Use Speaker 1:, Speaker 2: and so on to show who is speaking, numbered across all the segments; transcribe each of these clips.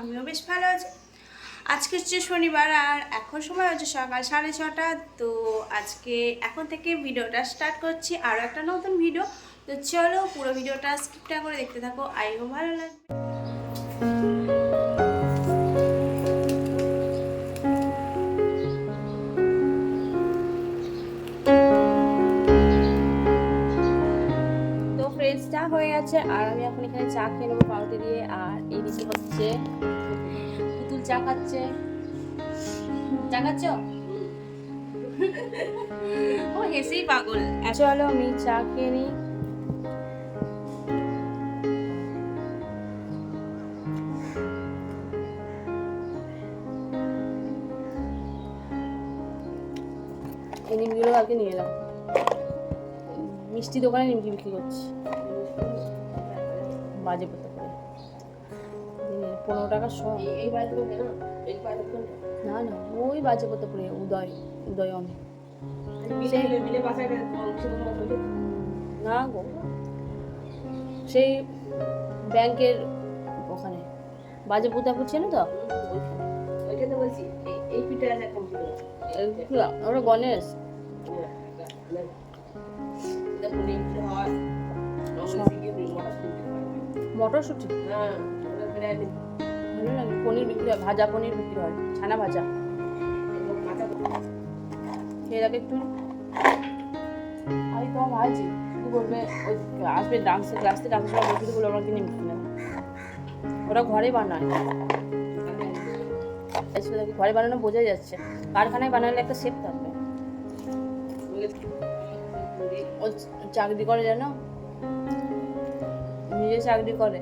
Speaker 1: আমিও বেশ ভালো আছি। আজকে হচ্ছে শনিবার আর এখন সময় হচ্ছে সকাল সাড়ে ছটা। তো আজকে এখন থেকে ভিডিওটা স্টার্ট করছি। আরও একটা নতুন ভিডিও তো চলো পুরো ভিডিওটা স্কিপটা করে দেখতে থাকো। আইও ভালো লাগবে। হয়ে গেছে, আর আমি এখন এখানে চা খেয়ে নেব পাউরুটি দিয়ে, আর এদিকে হচ্ছে পুতুল চা খাচ্ছে। চা খাচ্ছ? ও হেসেই পাগল। চলো আমি চা খেয়ে নিই। এই নিমগুলো কালকে নিয়ে এলাম। মিষ্টি দোকানে নিমকি বিক্রি করছি। বাজে পড়তে করে পনেরো টাকা শ
Speaker 2: এই না
Speaker 1: না ওই বাজে পড়তে করে উদয় উদয়ন না গো সেই ব্যাংকের ওখানে বাজে পুতা করছে না তো
Speaker 2: ওইখানে বলছি এই- পিঠে আছে পিঠে
Speaker 1: গণেশ
Speaker 2: মটরশুঁটি? হ্যাঁ।
Speaker 1: ভালো লাগে পনির বিক্রি হয় ভাজা পনির বিক্রি হয় ছানা ভাজা। খেয়ে দেখে একটু। আমি তোমার ভাইছি শুধু বলবে? ওই আসবে ডান্সে ক্লাস থেকে আসার সময় বলে আমাকে নিয়ে মিশে নেবে। ওরা ঘরে বানায়। ঘরে বানানো বোঝা যাচ্ছে। কারখানায় বানালে একটা শেপ থাকবে। ও চাকরি করে জানো নিজে চাকরি করে।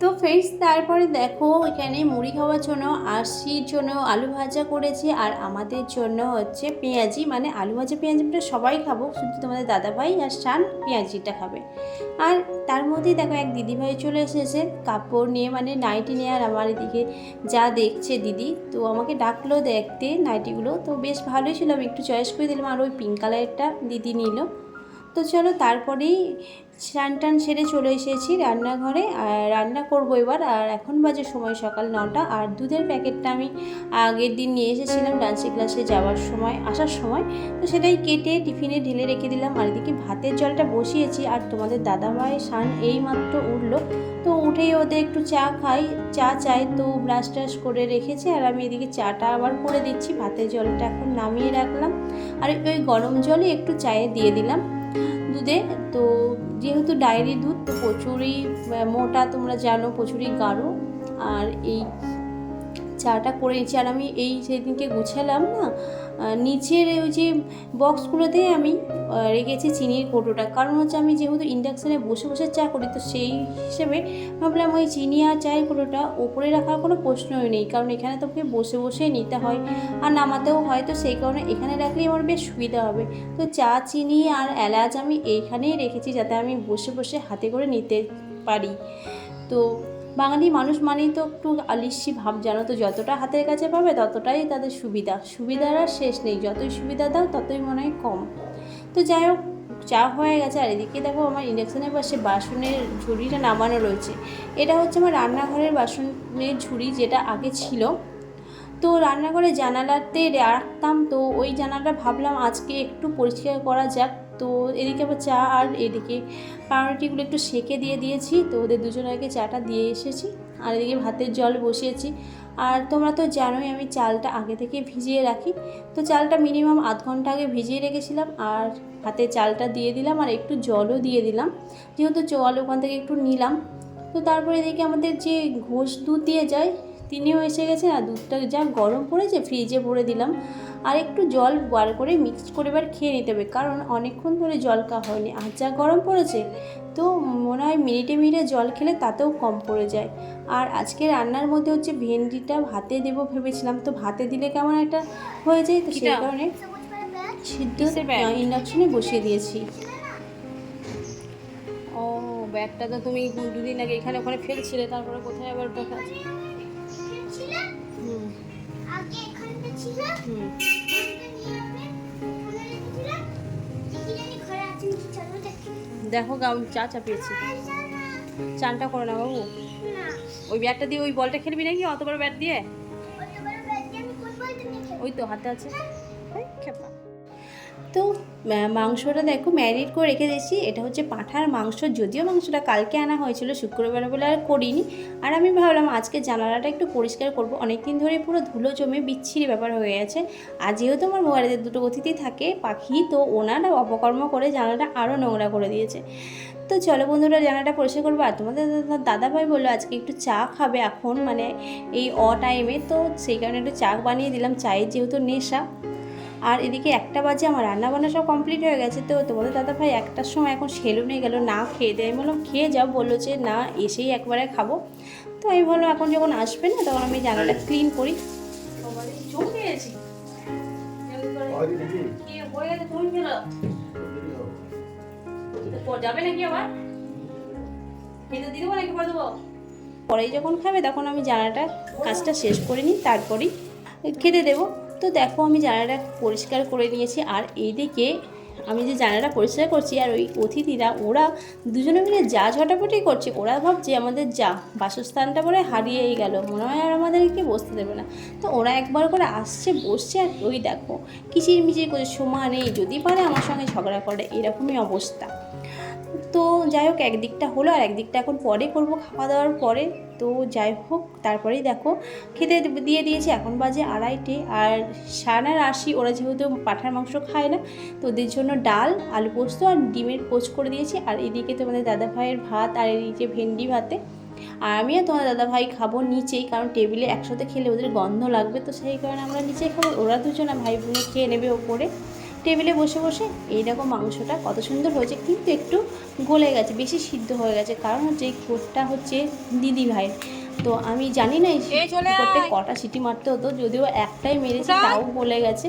Speaker 1: তো ফ্রেন্ডস তারপরে দেখো, এখানে মুড়ি খাওয়ার জন্য আশির জন্য আলু ভাজা করেছি, আর আমাদের জন্য হচ্ছে পেঁয়াজি। মানে আলু ভাজা পেঁয়াজিটা সবাই খাব, শুধু তোমাদের দাদাভাই আর শান পেঁয়াজিটা খাবে। আর তার মধ্যেই দেখো, এক দিদিভাই চলে এসেছে, কাপড় নিয়ে মানে নাইটি নিয়ে, আর আমার এদিকে যা দেখছে দিদি, তো আমাকে ডাকলো দেখতে নাইটিগুলো। তো বেশ ভালোই ছিল, আমি একটু চয়েস করে দিলাম, আর ওই পিঙ্ক কালারেরটা দিদি নিল। তো চলো তারপরেই স্নান টান সেরে চলে এসেছি রান্নাঘরে। আর রান্না করব এবার। আর এখন বাজে সময় সকাল নটা। আর দুধের প্যাকেটটা আমি আগের দিন নিয়ে এসেছিলাম ডান্সিং ক্লাসে যাওয়ার সময়, আসার সময়। তো সেটাই কেটে টিফিনে ঢেলে রেখে দিলাম। আর এদিকে ভাতের জলটা বসিয়েছি। আর তোমাদের দাদাভাই শান এই মাত্র উঠল। তো উঠেই ওদের একটু চা খাই। চা চাই তো ব্রাশ টাশ করে রেখেছে। আর আমি এদিকে চাটা আবার করে দিচ্ছি। ভাতের জলটা এখন নামিয়ে রাখলাম। আর ওই গরম জলে একটু চায়ে দিয়ে দিলাম। দুধে তো যেহেতু ডায়েরি দুধ তো প্রচুরই মোটা তোমরা জানো প্রচুরই গাঢ়। আর এই চাটা করে নিচ্ছি। আর আমি এই সেদিনকে গুছালাম না নিচের ওই যে বক্সগুলোতে আমি রেখেছি চিনির কৌটোটা। কারণ হচ্ছে আমি যেহেতু ইন্ডাকশানে বসে বসে চা করি, তো সেই হিসেবে ভাবলাম ওই চিনি আর চায়ের কৌটোটা ওপরে রাখার কোনো প্রশ্নই নেই। কারণ এখানে তোকে বসে বসে নিতে হয় আর নামাতেও হয়, তো সেই কারণে এখানে রাখলেই আমার বেশ সুবিধা হবে। তো চা, চিনি আর এলাচ আমি এইখানেই রেখেছি যাতে আমি বসে বসে হাতে করে নিতে পারি। তো বাঙালি মানুষ মানেই তো একটু আলিস্যি ভাব, জানো তো, যতটা হাতের কাছে পাবে ততটাই তাদের সুবিধা। সুবিধার আর শেষ নেই, যতই সুবিধা দাও ততই মনে হয় কম। তো যাই হোক, চা হয়ে গেছে, আর এদিকে দেখো আমার ইন্ডাকশানের পাশে বাসনের ঝুড়িটা নামানো রয়েছে। এটা হচ্ছে আমার রান্নাঘরের বাসনের ঝুড়ি যেটা আগে ছিল। তো রান্নাঘরে জানালাতে রাখতাম, তো ওই জানালাটা ভাবলাম আজকে একটু পরিষ্কার করা যাক। তো এদিকে আবার চা আর এদিকে পাউরুটিগুলো একটু সেকে দিয়ে দিয়েছি। তো ওদের দুজনকে চাটা দিয়ে এসেছি। আর এদিকে ভাতের জল বসিয়েছি। আর তোমরা তো জানোই আমি চালটা আগে থেকে ভিজিয়ে রাখি। তো চালটা মিনিমাম আধ ঘণ্টা আগে ভিজিয়ে রেখেছিলাম আর ভাতে চালটা দিয়ে দিলাম আর একটু জলও দিয়ে দিলাম। যেহেতু জল ওখান থেকে একটু নিলাম। তো তারপরে এদিকে আমাদের যে ঘোষ দুধ দিয়ে যায় তিনিও এসে গেছে আর দুধটা যা গরম পড়েছে ফ্রিজে ভরে দিলাম। আর একটু জল বার করে মিক্সড করে এবার খেয়ে নিতে হবে কারণ অনেকক্ষণ ধরে জল খাওয়া হয়নি। আর যা গরম পড়েছে তো মনে হয় মিনিটে মিনিটে জল খেলে তাতেও কম পড়ে যায়। আর আজকে রান্নার মধ্যে হচ্ছে ভেন্ডিটা ভাতে দেবো ভেবেছিলাম তো ভাতে দিলে কেমন একটা হয়ে যায় তো সেই কারণে সিদ্ধ ইন্ডাকশনে বসিয়ে দিয়েছি। ও ব্যাগটা তো তুমি দুদিন আগে এখানে ওখানে ফেলছিলে তারপরে কোথায় আবার ওটা
Speaker 3: দেখি
Speaker 1: গাউন চা চাপিয়েছি চানটা করো না বাবু ওই ব্যাটটা দিয়ে ওই বলটা খেলবি নাকি অত বড় ব্যাট দিয়ে?
Speaker 3: ওই তো
Speaker 1: হাতে আছে খেপা। তো মাংসটা দেখো ম্যারিনেট করে রেখে দিয়েছি। এটা হচ্ছে পাঁঠার মাংস। যদিও মাংসটা কালকে আনা হয়েছিল, শুক্রবার বলে আর করিনি। আর আমি ভাবলাম আজকে জানালাটা একটু পরিষ্কার করব। অনেক দিন ধরে পুরো ধুলো জমে বিচ্ছিরি ব্যাপার হয়ে গেছে। আর যেহেতু আমার বাড়িতে দুটো অতিথি থাকে, পাখি, তো ওনারা অপকর্ম করে জানালাটা আরও নোংরা করে দিয়েছে। তো চলো বন্ধুরা, জানালাটা পরিষ্কার করব। আর তোমাদের দাদা- দাদাভাই বলল আজকে একটু চা খাবে এখন মানে এই অ টাইমে তো সেই কারণে একটু চা বানিয়ে দিলাম। চায়ের যেহেতু নেশা আর এদিকে একটা বাজে আমার রান্না বান্না সব কমপ্লিট হয়ে গেছে তো তোমাদের দাদা ভাই একটার সময় এখন সেলুনে গেল না খেয়ে দেয়। আমি বললাম খেয়ে যাও। বলল যে না এসেই একবারে খাব। তো আমি বললাম এখন যখন আসবে না তখন আমি জানালাটা ক্লিন করি। চমকে যাবে নাকি আবার? খেতে দিয়ে দেবো নাকি করে দেবো? পরেই যখন খাবে তখন আমি জানালাটা কাজটা শেষ করে নিই তারপরেই খেতে দেবো। তো দেখো আমি জানালাটা পরিষ্কার করে নিয়েছি আর এইদিকে আমি যে জানালাটা পরিষ্কার করছি আর ওই অতিথিরা, ওরা দুজনে মিলে যা ঝটাপটি করছে, ওরা ভাবছে আমাদের যা, বাসস্থানটা পরে হারিয়েই গেল। মনে হয় আর আমাদেরকে বসতে দেবে না। তো ওরা একবার করে আসছে, বসছে আর ওই দেখো কিচির মিচির করে সময় নেই, যদি পারে আমার সঙ্গে ঝগড়া করে, এরকমই অবস্থা। তো যাই হোক, একদিকটা হলো আর একদিকটা এখন পরে করব, খাওয়া দাওয়ার পরে। তো যাই হোক, তারপরেই দেখো খেতে দিয়ে দিয়েছি এখন বাজে আড়াইটে আর সানার আশি ওরা যেহেতু পাঠার মাংস খায় না, তো ওদের জন্য ডাল, আলু পোস্ত আর ডিমের পোচ করে দিয়েছি। আর এদিকে তোমাদের দাদা ভাইয়ের ভাত আর যে ভেন্ডি ভাতে। আর আমিও তোমার দাদা ভাই খাব নিচেই, কারণ টেবিলে একসাথে খেলে ওদের গন্ধ লাগবে, তো সেই কারণে আমরা নিচেই খাব। ওরা দুজন ভাই বোনে খেয়ে নেবে ওপরে। টেবিলে বসে বসে এই এইরকম মাংসটা কত সুন্দর হয়েছে কিন্তু একটু গলে গেছে বেশি সিদ্ধ হয়ে গেছে। কারণ হচ্ছে এই কোটটা হচ্ছে দিদি ভাইয়ের তো আমি জানি না
Speaker 2: চলে
Speaker 1: কোটে সিটি মারতে হতো যদিও একটাই মেরেছি? তাও গলে গেছে।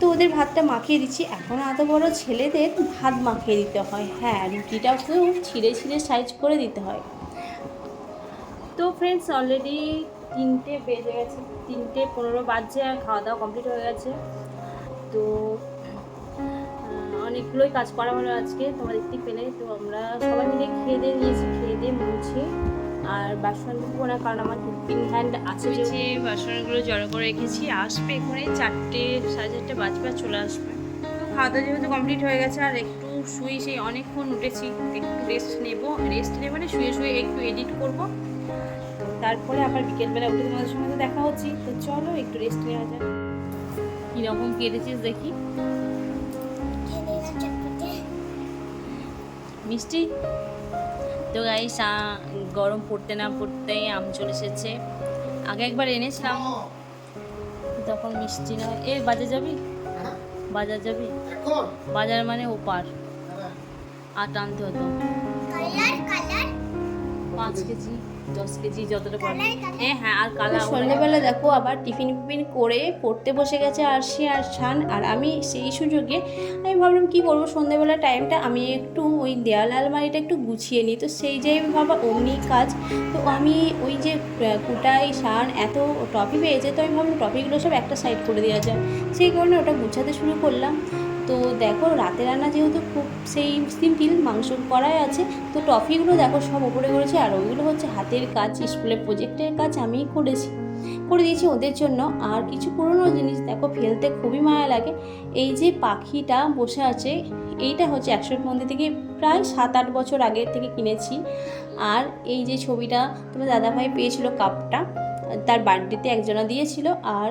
Speaker 1: তো ওদের ভাতটা মাখিয়ে দিচ্ছি। এখন এত বড় ছেলেদের ভাত মাখিয়ে দিতে হয়। হ্যাঁ রুটিটাকেও ছিঁড়ে ছিঁড়ে সাইজ করে দিতে হয়। তো ফ্রেন্ডস অলরেডি তিনটে বেজে গেছে তিনটে পনেরো বাজছে আর খাওয়া দাওয়া কমপ্লিট হয়ে গেছে। তো অনেকগুলোই কাজ করা হলো আজকে তোমরা দেখতে পেলে। তো আমরা সবাই মিলে খেয়ে দিয়ে নিয়েছি খেয়ে দিয়ে মুছে। আর বাসন ধুবো না কারণ আমার টিফিন হ্যান্ড আছে যে বাসনগুলো জড়ো করে রেখেছি আসবে এখানে চারটে সাড়ে চারটে বাজবে চলে আসবে। তো খাওয়া দাওয়া যেহেতু কমপ্লিট হয়ে গেছে আর একটু শুয়ে সেই অনেকক্ষণ উঠেছি একটু রেস্ট নেব। রেস্ট নেব মানে শুয়ে শুয়ে একটু এডিট করব। তো তারপরে আবার বিকেলবেলা উঠে তোমাদের সঙ্গে তো দেখা হচ্ছে। তো চলো একটু রেস্ট নেওয়া যাক। কীরকম কেটেছিস দেখি। মিষ্টি। তো গাই গরম পড়তে না পড়তেই আম চলে এসেছে। আগে একবার এনেছিলাম। তখন মিষ্টি নয়। এ বাজার যাবি? বাজার যাবি? বাজার মানে ওপার। আট আনতে হতো। পাঁচ কেজি দশ কেজি যতটা পারবে। হ্যাঁ হ্যাঁ আর কালা সন্ধ্যেবেলা দেখো আবার টিফিন ফিফিন করে পড়তে বসে গেছে আরশি আর শান। আর আমি সেই সুযোগে আমি ভাবলাম কি করব? সন্ধ্যেবেলা টাইমটা আমি একটু ওই দেয়াল আলমারিটা একটু গুছিয়ে নিই। তো সেই যাই ভাবা অমনি কাজ। তো আমি ওই যে কুটাই শান এত টপি পেয়েছে। তো আমি ভাবলাম টপিগুলো সব একটা সাইড করে দেওয়া যায় সেই কারণে ওটা গুছাতে শুরু করলাম। তো দেখো রাতে রান্না যেহেতু খুব সেই সিম্পল মাংস করাই আছে, তো টফিগুলো দেখো সব উপরে করেছি আর ওইগুলো হচ্ছে হাতের কাজ, স্কুলের প্রজেক্টের কাজ আমিই করেছি। করে দিয়েছি ওদের জন্য। আর কিছু পুরনো জিনিস দেখো ফেলতে খুবই মায়া লাগে। এই যে পাখিটা বসে আছে, এইটা হচ্ছে একশো মন্দির থেকে প্রায় সাত আট বছর আগে থেকে কিনেছি। আর এই যে ছবিটা তোমার দাদাভাই পেয়েছিল কাপটা, তার বার্থডেতে একজনা দিয়েছিল। আর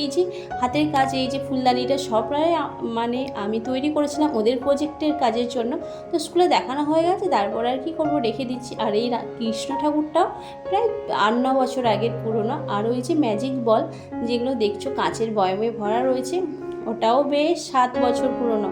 Speaker 1: এই যে হাতের কাজ, এই যে ফুলদানিটা সব প্রায় মানে আমি তৈরি করেছিলাম ওদের প্রজেক্টের কাজের জন্য। তো স্কুলে দেখানো হয়ে গেছে, তারপর আর কি করব রেখে দিচ্ছি। আর এই কৃষ্ণ ঠাকুরটাও প্রায় আট ন বছর আগের পুরনো। আর ওই যে ম্যাজিক বল যেগুলো দেখছ, কাঁচের বয়মে ভরা রয়েছে, ওটাও বেশ সাত বছর পুরনো।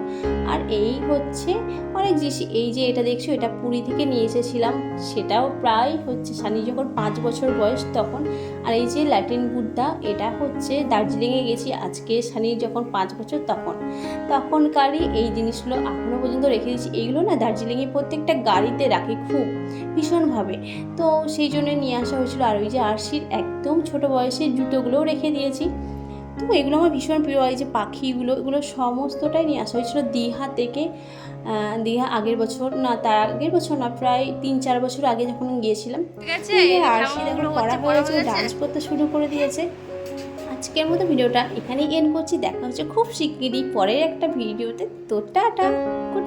Speaker 1: আর এই হচ্ছে অনেক জিনিস, এই যে এটা দেখছ, এটা পুরী থেকে নিয়ে এসেছিলাম। সেটাও প্রায় হচ্ছে, সানি যখন পাঁচ বছর বয়স তখন আর এই যে ল্যাটিন বুদ্ধা এটা হচ্ছে দার্জিলিংয়ে গেছি আজকে সানি যখন পাঁচ বছর তখন। তখনকারই এই জিনিসগুলো এখনও পর্যন্ত রেখে দিয়েছি। এইগুলো না দার্জিলিংয়ে প্রত্যেকটা গাড়িতে রাখি খুব ভীষণভাবে। তো সেই জন্য নিয়ে আসা হয়েছিল। আর ওই যে আরশির একদম ছোট বয়সে জুতোগুলোও রেখে দিয়েছি। তো এগুলো আমার ভীষণ প্রিয়। এই যে পাখিগুলো এগুলো সমস্তটাই নিয়ে আসা হয়েছিল দীঘা থেকে দীঘা আগের বছর না তার আগের বছর না প্রায় তিন চার বছর আগে যখন গিয়েছিলাম। আর সে দেখো পড়া হয়েছে ডান্স করতে শুরু করে দিয়েছে। আজকের মতো ভিডিওটা এখানেই এন্ড করছি। দেখা হচ্ছে খুব শিগগিরই পরের একটা ভিডিওতে। তো টাটা গুড